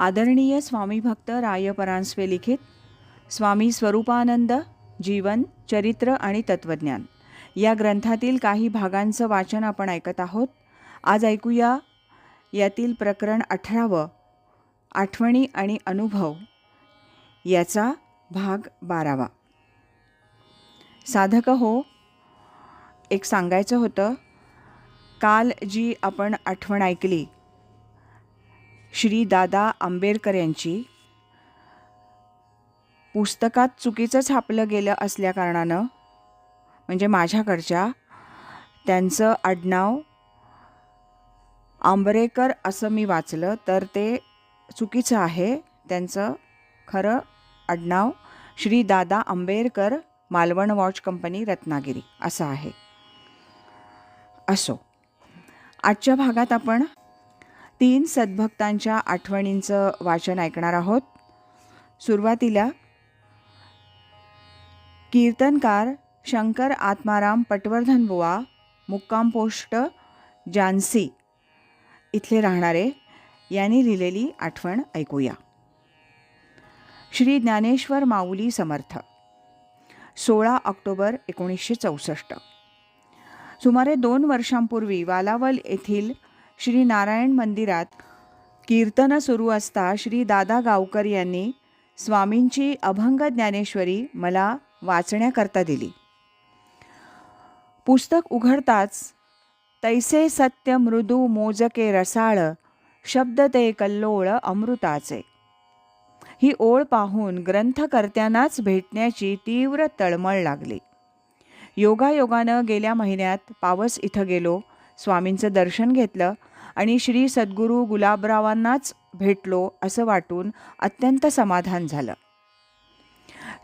आदरणीय स्वामी भक्त रायपरांस्वे लिखित स्वामी स्वरूपानंद जीवन चरित्र आणि तत्त्वज्ञान या ग्रंथातील काही भागांचं वाचन आपण ऐकत आहोत. आज ऐकूया यातील प्रकरण अठरावं आठवणी आणि अनुभव. याचा भाग बारावा. साधक हो एक सांगायचं होतं काल जी आपण आठवण ऐकली श्री दादा आंबेडकर यांची पुस्तकात चुकीचं छापलं गेलं असल्याकारणानं म्हणजे माझ्याकडच्या त्यांचं आडनाव आंबरेकर असं मी वाचलं तर ते चुकीचं आहे त्यांचं खरं आडनाव श्री दादा आंबेडकर मालवण वॉच कंपनी रत्नागिरी असं आहे. असो. आजच्या भागात आपण तीन सद्भक्तांच्या आठवणींचं वाचन ऐकणार आहोत. सुरुवातीला कीर्तनकार शंकर आत्माराम पटवर्धन बुवा मुक्काम पोस्ट जान्सी इथले राहणारे यांनी लिहिलेली आठवण ऐकूया. श्री ज्ञानेश्वर माऊली समर्थ सोळा ऑक्टोबर एकोणीसशे चौसष्ट. सुमारे दोन वर्षांपूर्वी वालावल येथील श्री नारायण मंदिरात कीर्तनं सुरू असता श्री दादा गावकर यांनी स्वामींची अभंग ज्ञानेश्वरी मला वाचण्याकरता दिली. पुस्तक उघडताच तैसे सत्य मृदू मोजके रसाळ शब्द ते कल्लोळ अमृताचे. ही ओळ पाहून ग्रंथकर्त्यांनाच भेटण्याची तीव्र तळमळ लागली. योगायोगानं गेल्या महिन्यात पावस इथं गेलो स्वामींचं दर्शन घेतलं आणि श्री सद्गुरू गुलाबरावांनाच भेटलो असं वाटून अत्यंत समाधान झालं.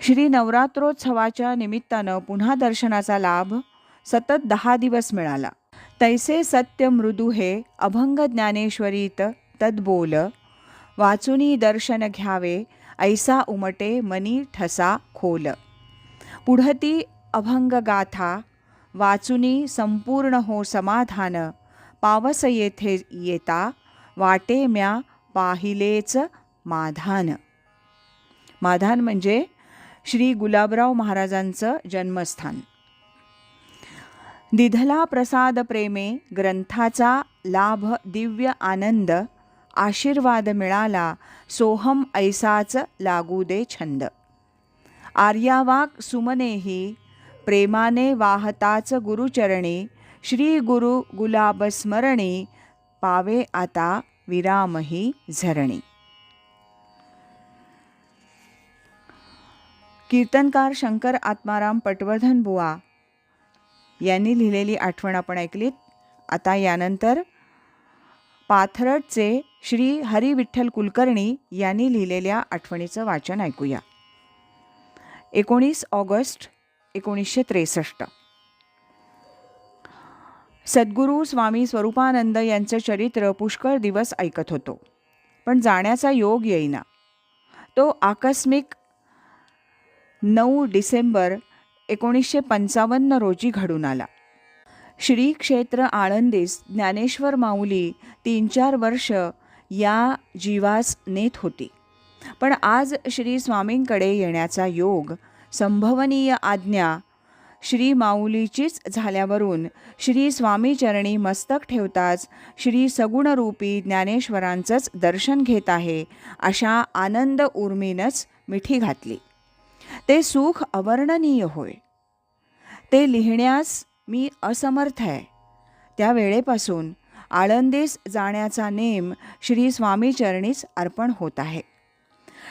श्री नवरात्रोत्सवाच्या निमित्तानं पुन्हा दर्शनाचा लाभ सतत दहा दिवस मिळाला. तैसे सत्य मृदू हे अभंग ज्ञानेश्वरीत तद्बोल वाचुनी दर्शन घ्यावे ऐसा उमटे मनी ठसा खोल. पुढती अभंग गाथा वाचुनी संपूर्ण हो समाधान पावस येथे येता वाटे म्या पाहिलेच माधान. माधान म्हणजे श्री गुलाबराव महाराजांचं जन्मस्थान. दिधला प्रसाद प्रेमे ग्रंथाचा लाभ दिव्य आनंद आशीर्वाद मिळाला सोहम ऐसाच लागू दे छंद. आर्यावाक सुमनेही प्रेमाने वाहताच गुरुचरणी श्री गुरु गुलाब स्मरणे पावे आता विरामही झरणे. कीर्तनकार शंकर आत्माराम पटवर्धन बुवा यांनी लिहिलेली आठवण आपण ऐकलीत. आता यानंतर पाथरटचे श्री हरी विठ्ठल कुलकर्णी यांनी लिहिलेल्या आठवणीचं वाचन ऐकूया. एकोणीस ऑगस्ट एकोणीसशे त्रेसष्ट. सद्गुरू स्वामी स्वरूपानंद यांचं चरित्र पुष्कळ दिवस ऐकत होतो. पण जाण्याचा योग येईना. तो आकस्मिक नऊ डिसेंबर एकोणीसशे पंचावन्न रोजी घडून आला. श्री क्षेत्र आळंदीस ज्ञानेश्वर माऊली तीन चार वर्ष या जीवास नेत होती. पण आज श्री स्वामींकडे येण्याचा योग संभवनीय आज्ञा श्री माऊलीचीच झाल्यावरून श्री स्वामीचरणी मस्तक ठेवताच श्री सगुणरूपी ज्ञानेश्वरांचंच दर्शन घेत आहे अशा आनंद उर्मीनंच मिठी घातली. ते सुख अवर्णनीय होय. ते लिहिण्यास मी असमर्थ आहे. त्या वेळेपासून आळंदीस जाण्याचा नेम श्री स्वामीचरणीच अर्पण होत आहे.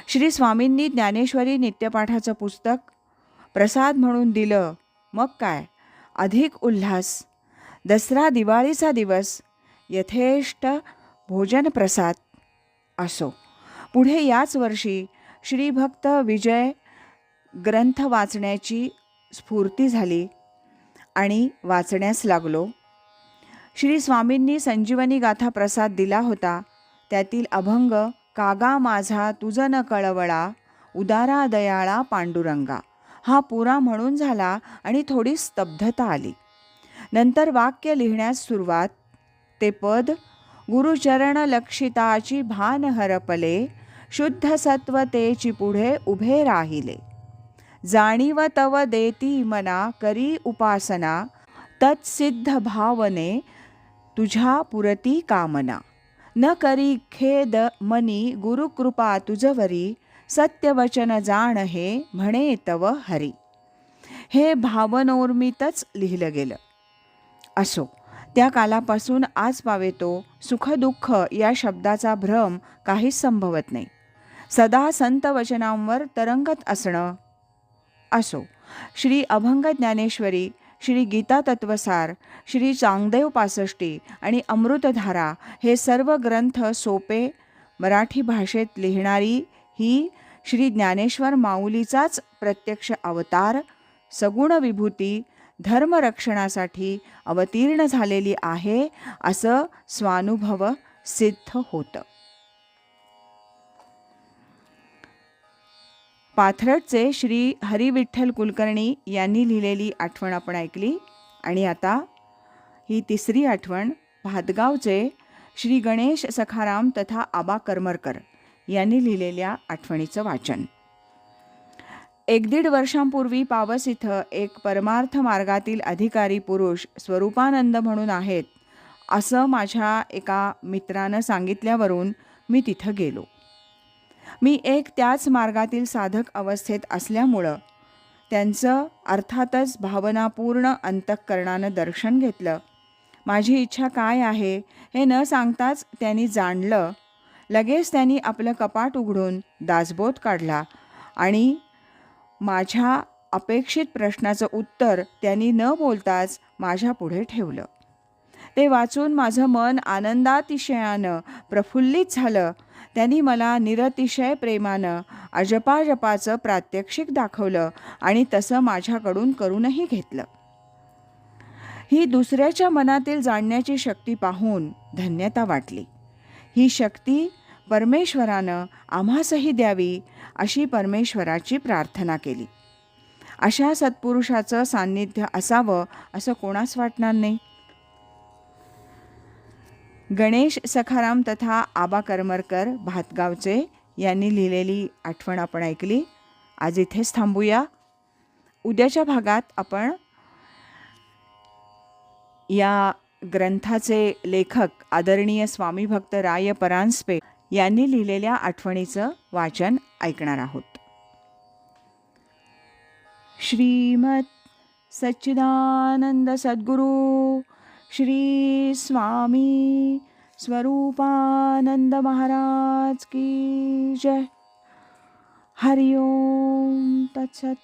श्री स्वामींनी ज्ञानेश्वरी नित्यपाठाचं पुस्तक प्रसाद म्हणून दिलं मग काय? अधिक उल्हास. दसरा दिवाळीचा दिवस. यथेष्ट भोजन प्रसाद असो. पुढे याच वर्षी श्रीभक्त विजय ग्रंथ वाचण्याची स्फूर्ती झाली आणि वाचण्यास लागलो. श्री स्वामींनी संजीवनी गाथा प्रसाद दिला होता. त्यातील अभंग कागा माझा तुझ न कळवळा उदारा दयाळा पांडुरंगा हा पुरा म्हणून झाला आणि थोडी स्तब्धता आली. नंतर वाक्य लिहिण्यास सुरुवात ते पद गुरुचरण लक्षिताची भान हरपले शुद्ध सत्वतेची पुढे उभे राहिले. जाणीव तव देती मना करी उपासना तत्सिद्ध भावने तुझ्या पुरती कामना. न करी खेद मनी गुरुकृपा तुझवरी सत्यवचन जाण हे म्हणे तव हरी. हे भावनोर्मितच लिहिलं गेलं. असो त्या कालापासून आज पावेतो सुखदुःख या शब्दाचा भ्रम काहीच संभवत नाही. सदा संत वचनांवर तरंगत असणं. असो श्री अभंग ज्ञानेश्वरी श्री गीता तत्वसार श्री चांगदेव पासष्टी आणि अमृतधारा हे सर्व ग्रंथ सोपे मराठी भाषेत लिहिणारी ही श्री ज्ञानेश्वर माऊलीचाच प्रत्यक्ष अवतार सगुण विभूती धर्मरक्षणासाठी अवतीर्ण झालेली आहे असं स्वानुभव सिद्ध होतं. पाथरटचे श्री हरिविठ्ठल कुलकर्णी यांनी लिहिलेली आठवण आपण ऐकली आणि आता ही तिसरी आठवण भातगावचे श्री गणेश सखाराम तथा आबा करमरकर. यांनी लिहिलेल्या आठवणीचं वाचन. एक दीड वर्षांपूर्वी पावस इथं एक परमार्थ मार्गातील अधिकारी पुरुष स्वरूपानंद म्हणून आहेत असं माझ्या एका मित्रानं सांगितल्यावरून मी तिथं गेलो. मी एक त्याच मार्गातील साधक अवस्थेत असल्यामुळं त्यांचं अर्थातच भावनापूर्ण अंतःकरणानं दर्शन घेतलं. माझी इच्छा काय आहे हे न सांगताच त्यांनी जाणलं लगेच त्यांनी आपलं कपाट उघडून दासबोध काढला आणि माझ्या अपेक्षित प्रश्नाचं उत्तर त्यांनी न बोलताच माझ्या पुढे ठेवलं. ते वाचून माझं मन आनंदातिशयानं प्रफुल्लित झालं. त्यांनी मला निरतिशय प्रेमानं अजपाजपाचं प्रात्यक्षिक दाखवलं आणि तसं माझ्याकडून करूनही घेतलं. ही दुसऱ्याच्या मनातील जाणण्याची शक्ती पाहून धन्यता वाटली. ही शक्ती परमेश्वरानं आम्हासही द्यावी अशी परमेश्वराची प्रार्थना केली. अशा सत्पुरुषाचं सान्निध्य असावं असं कोणास वाटणार नाही? गणेश सखाराम तथा आबा करमरकर भातगावचे यांनी लिहिलेली आठवण आपण ऐकली. आज इथेच थांबूया. उद्याच्या भागात आपण या ग्रंथाचे लेखक आदरणीय स्वामी भक्त राय परांजपे यांनी लिहिलेल्या आठवणीचं वाचन ऐकणार आहोत. श्रीमत सच्चिदानंद सद्गुरू श्री स्वामी स्वरूपानंद महाराज की जय. हरिओम तत्सत